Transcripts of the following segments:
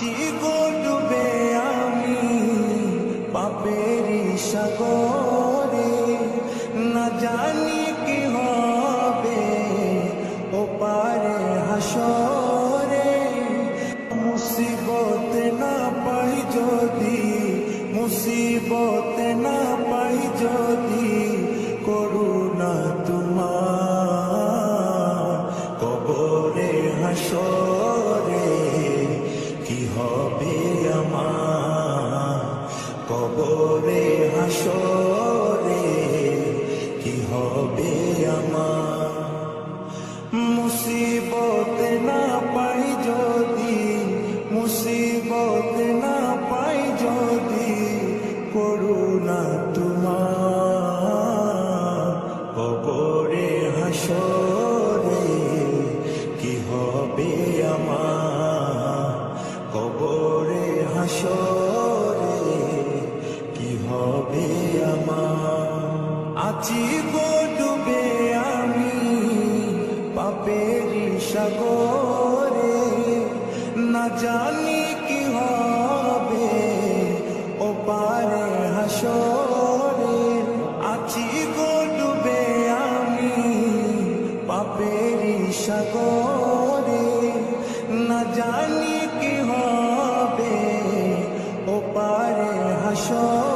ডুবে আমি পাপেরি সাগরে। না জানি কি হবে ও পারে হাসরে। মুসিবত না পাই যদি, মুসিবত না পাই যদি, করুণা soul. গো ডুবে আমি পাপেরি সাগরে। না জানি কি হবে ও পারে হাসরে। আছি গো ডুবে আমি পাপেরি সাগরে। না জানি কি হবে ও পারে হাসরে।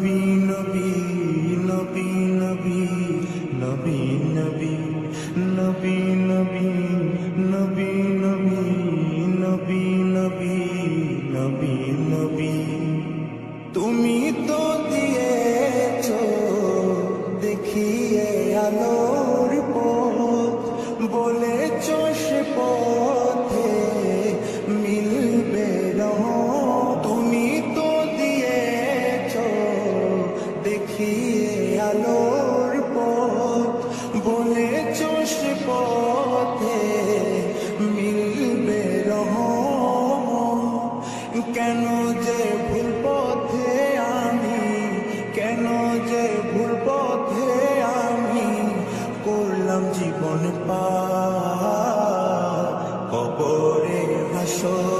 be no দেখিয়ে আলোর পথ, বলেছ সে পথে মিলবে রহ কেন যে ভুল পথে আমি, কেন যে ভুল পথে আমি করলাম জীবন পা কবরে হাসরে